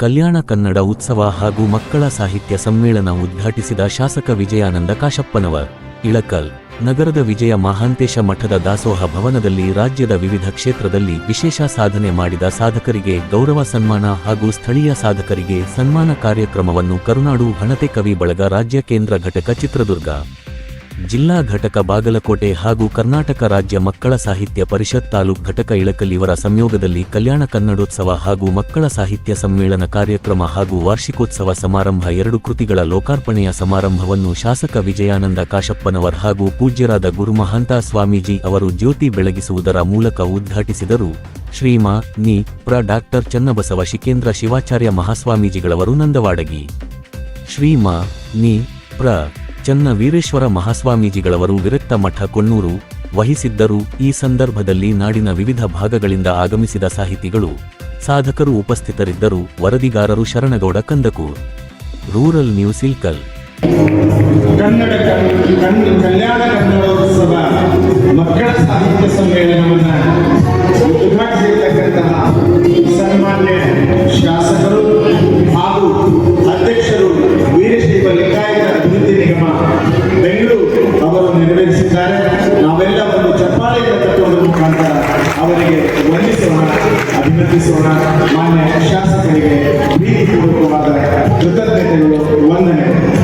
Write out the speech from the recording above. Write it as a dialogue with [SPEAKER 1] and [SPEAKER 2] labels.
[SPEAKER 1] ಕಲ್ಯಾಣ ಕನ್ನಡ ಉತ್ಸವ ಹಾಗೂ ಮಕ್ಕಳ ಸಾಹಿತ್ಯ ಸಮ್ಮೇಳನ ಉದ್ಘಾಟಿಸಿದ ಶಾಸಕ ವಿಜಯಾನಂದ ಕಾಶಪ್ಪನವರ್, ಇಳಕಲ್, ನಗರದ ವಿಜಯ ಮಹಾಂತೇಶ ಮಠದ ದಾಸೋಹ ಭವನದಲ್ಲಿ ರಾಜ್ಯದ ವಿವಿಧ ಕ್ಷೇತ್ರದಲ್ಲಿ ವಿಶೇಷ ಸಾಧನೆ ಮಾಡಿದ ಸಾಧಕರಿಗೆ ಗೌರವ ಸನ್ಮಾನ ಹಾಗೂ ಸ್ಥಳೀಯ ಸಾಧಕರಿಗೆ ಸನ್ಮಾನ ಕಾರ್ಯಕ್ರಮವನ್ನು ಕರುನಾಡು ಹಣತೆ ಕವಿ ಬಳಗ ರಾಜ್ಯ ಕೇಂದ್ರ ಘಟಕ ಚಿತ್ರದುರ್ಗ. ಜಿಲ್ಲಾ ಘಟಕ ಬಾಗಲಕೋಟೆ ಹಾಗೂ ಕರ್ನಾಟಕ ರಾಜ್ಯ ಮಕ್ಕಳ ಸಾಹಿತ್ಯ ಪರಿಷತ್ ತಾಲೂಕ್ ಘಟಕ ಇಳಕಲ್ಲಿವರ ಸಂಯೋಗದಲ್ಲಿ ಕಲ್ಯಾಣ ಕನ್ನಡೋತ್ಸವ ಹಾಗೂ ಮಕ್ಕಳ ಸಾಹಿತ್ಯ ಸಮ್ಮೇಳನ ಕಾರ್ಯಕ್ರಮ ಹಾಗೂ ವಾರ್ಷಿಕೋತ್ಸವ ಸಮಾರಂಭ ಎರಡು ಕೃತಿಗಳ ಲೋಕಾರ್ಪಣೆಯ ಸಮಾರಂಭವನ್ನು ಶಾಸಕ ವಿಜಯಾನಂದ ಕಾಶಪ್ಪನವರ್ ಹಾಗೂ ಪೂಜ್ಯರಾದ ಗುರುಮಹಾಂತ ಸ್ವಾಮೀಜಿ ಅವರು ಜ್ಯೋತಿ ಬೆಳಗಿಸುವುದರ ಮೂಲಕ ಉದ್ಘಾಟಿಸಿದರು. ಶ್ರೀಮಾ, ನಿ, ಪ್ರ ಡಾಕ್ಟರ್ ಚನ್ನಬಸವ ಶಿಕೇಂದ್ರ ಶಿವಾಚಾರ್ಯ ಮಹಾಸ್ವಾಮೀಜಿಗಳವರು ನಂದವಾಡಗಿ. ಶ್ರೀಮಾ, ನಿ, ಪ್ರ ಚನ್ನ ವೀರೇಶ್ವರ ಮಹಾಸ್ವಾಮೀಜಿಗಳವರು ವಿರಕ್ತ ಮಠ ಕೊಣ್ಣೂರು ವಹಿಸಿದ್ದರು ಈ ಸಂದರ್ಭದಲ್ಲಿ ನಾಡಿನ ವಿವಿಧ ಭಾಗಗಳಿಂದ ಆಗಮಿಸಿದ ಸಾಹಿತಿಗಳು ಸಾಧಕರು ಉಪಸ್ಥಿತರಿದ್ದರು ವರದಿಗಾರರು ಶರಣಗೌಡ ಕಂದಕೂರ್ ರೂರಲ್ ನ್ಯೂಸ್ ಇಲ್ಕಲ್
[SPEAKER 2] ಕನ್ನಡ ಕಲ್ಯಾಣ ಕನ್ನಡೋತ್ಸವ ಮಕ್ಕಳ ಸಾಹಿತ್ಯ ಸಮ್ಮೇಳನವನ್ನು ವಿನಂತಿಸೋಣ ಮಾನ್ಯ ಶಾಸಕರಿಗೆ ಪ್ರೀತಿಪೂರ್ವಕವಾದ ಕೃತಜ್ಞತೆಗಳು ವಂದನೆಗಳು.